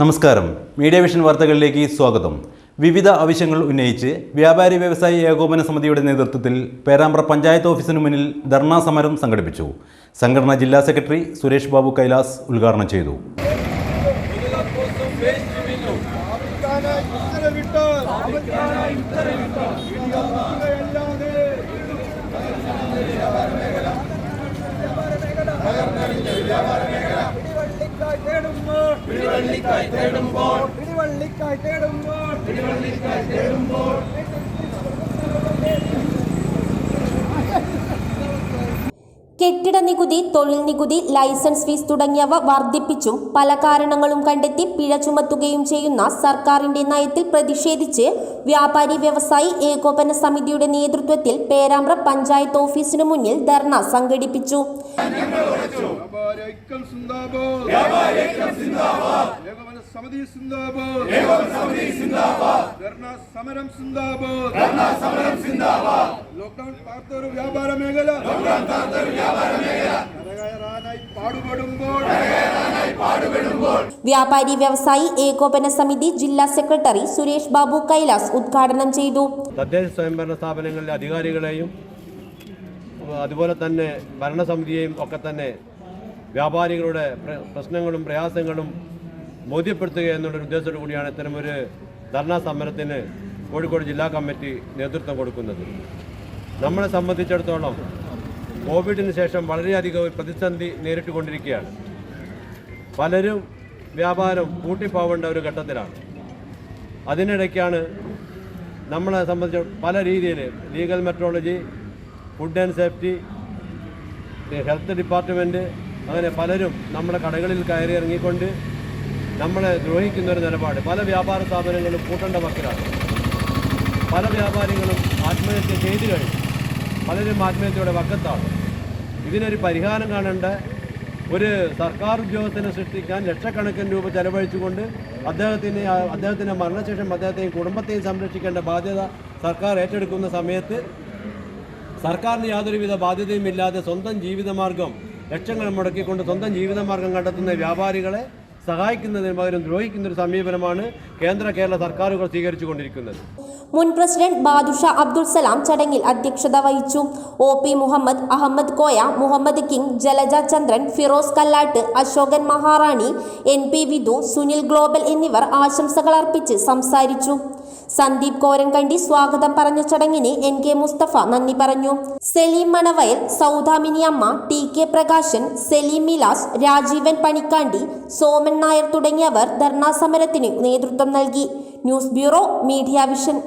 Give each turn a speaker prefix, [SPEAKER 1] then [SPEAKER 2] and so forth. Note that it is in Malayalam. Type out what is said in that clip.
[SPEAKER 1] നമസ്കാരം. മീഡിയ വിഷൻ വാർത്തകളിലേക്ക് സ്വാഗതം. വിവിധ ആവശ്യങ്ങൾ ഉന്നയിച്ച് വ്യാപാരി വ്യവസായി ഏകോപന സമിതിയുടെ നേതൃത്വത്തിൽ പേരാമ്പ്ര പഞ്ചായത്ത് ഓഫീസിന് മുന്നിൽ ധർണാ സമരം സംഘടിപ്പിച്ചു. സംഘടന ജില്ലാ സെക്രട്ടറി സുരേഷ് ബാബു കൈലാസ് ഉദ്ഘാടനം ചെയ്തു.
[SPEAKER 2] പിടിവള്ളിക്കായി തേടുമ്പോൾ. പിടിവള്ളിക്കായി തേടുമ്പോൾ. പിടിവള്ളിക്കായി തേടുമ്പോൾ.
[SPEAKER 3] കെട്ടിട നികുതി തൊഴിൽ നികുതി ലൈസൻസ് ഫീസ് തുടങ്ങിയവ വർദ്ധിപ്പിച്ചും പല കാരണങ്ങളും കണ്ടെത്തി പിഴ ചുമത്തുകയും ചെയ്യുന്ന സർക്കാരിന്റെ നയത്തിൽ പ്രതിഷേധിച്ച് വ്യാപാരി വ്യവസായി ഏകോപന സമിതിയുടെ നേതൃത്വത്തിൽ പേരാമ്പ്ര പഞ്ചായത്ത് ഓഫീസിനു മുന്നിൽ ധർണ സംഘടിപ്പിച്ചു.
[SPEAKER 2] വ്യാപാരി ഐക്യം സിന്ദാബാദ്. വ്യാപാരി ഐക്യം സിന്ദാബാദ്. ഏകോപന സമിതി സിന്ദാബാദ്. ഏകോപന സമിതി സിന്ദാബാദ്. ധർണ സമരം സിന്ദാബാദ്. ധർണ സമരം സിന്ദാബാദ്. ലോക്ക്ഡൌൺ താർത്തൊരു വ്യാപാര മേഖല. ലോക്ക്ഡൌൺ താർത്തൊരു വ്യാപാര മേഖല. കരകയറാനായി പാടുപെടുമ്പോൾ.
[SPEAKER 3] വ്യാപാരി വ്യവസായി ഏകോപന സമിതി ജില്ലാ സെക്രട്ടറി സുരേഷ് ബാബു കൈലാസ് ഉദ്ഘാടനം ചെയ്തു.
[SPEAKER 4] തദ്ദേശ സ്വയംഭരണ സ്ഥാപനങ്ങളിലെ അധികാരികളെയും അതുപോലെ തന്നെ ഭരണസമിതിയെയും ഒക്കെ തന്നെ വ്യാപാരികളുടെ പ്രശ്നങ്ങളും പ്രയാസങ്ങളും ബോധ്യപ്പെടുത്തുക എന്നുള്ളൊരു ഉദ്ദേശത്തോടു കൂടിയാണ് ഇത്തരമൊരു ധർണാ സമരത്തിന് കോഴിക്കോട് ജില്ലാ കമ്മിറ്റി നേതൃത്വം കൊടുക്കുന്നത്. നമ്മളെ സംബന്ധിച്ചിടത്തോളം കോവിഡിന് ശേഷം വളരെയധികം പ്രതിസന്ധി നേരിട്ടുകൊണ്ടിരിക്കുകയാണ്. പലരും വ്യാപാരം കൂട്ടിപ്പോവേണ്ട ഒരു ഘട്ടത്തിലാണ്. അതിനിടയ്ക്കാണ് നമ്മളെ സംബന്ധിച്ച് പല രീതിയിൽ legal metrology food and safety health department അങ്ങനെ പലരും നമ്മുടെ കടകളിൽ കയറി ഇറങ്ങിക്കൊണ്ട് നമ്മളെ ദ്രോഹിക്കുന്ന ഒരു നിലപാട്. പല വ്യാപാര സ്ഥാപനങ്ങളും കൂട്ടേണ്ട വക്കിലാണ്. പല വ്യാപാരികളും ആത്മഹത്യ ചെയ്തു കഴിഞ്ഞു. പലരും ആത്മഹത്യയുടെ വക്കത്താണ്. ഇതിനൊരു പരിഹാരം കാണേണ്ട ഒരു സർക്കാർ ഉദ്യോഗസ്ഥനെ സൃഷ്ടിക്കാൻ ലക്ഷക്കണക്കിന് രൂപ ചെലവഴിച്ചുകൊണ്ട് അദ്ദേഹത്തിന് അദ്ദേഹത്തിന്റെ മരണശേഷം അദ്ദേഹത്തെയും കുടുംബത്തെയും സംരക്ഷിക്കേണ്ട ബാധ്യത സർക്കാർ ഏറ്റെടുക്കുന്ന സമയത്ത് സർക്കാരിന് യാതൊരുവിധ ബാധ്യതയും ഇല്ലാതെ സ്വന്തം ജീവിതമാർഗം ലക്ഷങ്ങൾ മുടക്കിക്കൊണ്ട് സ്വന്തം ജീവിതമാർഗം കണ്ടെത്തുന്ന വ്യാപാരികളെ സഹായിക്കുന്നതിന് പകരം ദ്രോഹിക്കുന്ന ഒരു സമീപനമാണ് കേന്ദ്ര കേരള സർക്കാരുകൾ സ്വീകരിച്ചുകൊണ്ടിരിക്കുന്നത്.
[SPEAKER 3] മുൻ പ്രസിഡന്റ് ബാദുഷ അബ്ദുൾ സലാം ചടങ്ങിൽ അധ്യക്ഷത വഹിച്ചു. O P Muhammad Ahammad Koya Muhammad King Jalaja Chandran Firoz Kallatt Ashokan Maharani N P Vidhu Sunil Global എന്നിവർ ആശംസകൾ അർപ്പിച്ച് സംസാരിച്ചു. സന്ദീപ് കോരൻകണ്ടി സ്വാഗതം പറഞ്ഞ ചടങ്ങിന് എൻ കെ മുസ്തഫ നന്ദി പറഞ്ഞു. സെലീം മണവയൽ സൗദാമിനി അമ്മ ടി കെ പ്രകാശൻ സെലീം മിലാസ് രാജീവൻ പണിക്കാണ്ടി സോമൻ നായർ തുടങ്ങിയവർ ധർണാ സമരത്തിന് നേതൃത്വം നൽകി. News bureau media vision.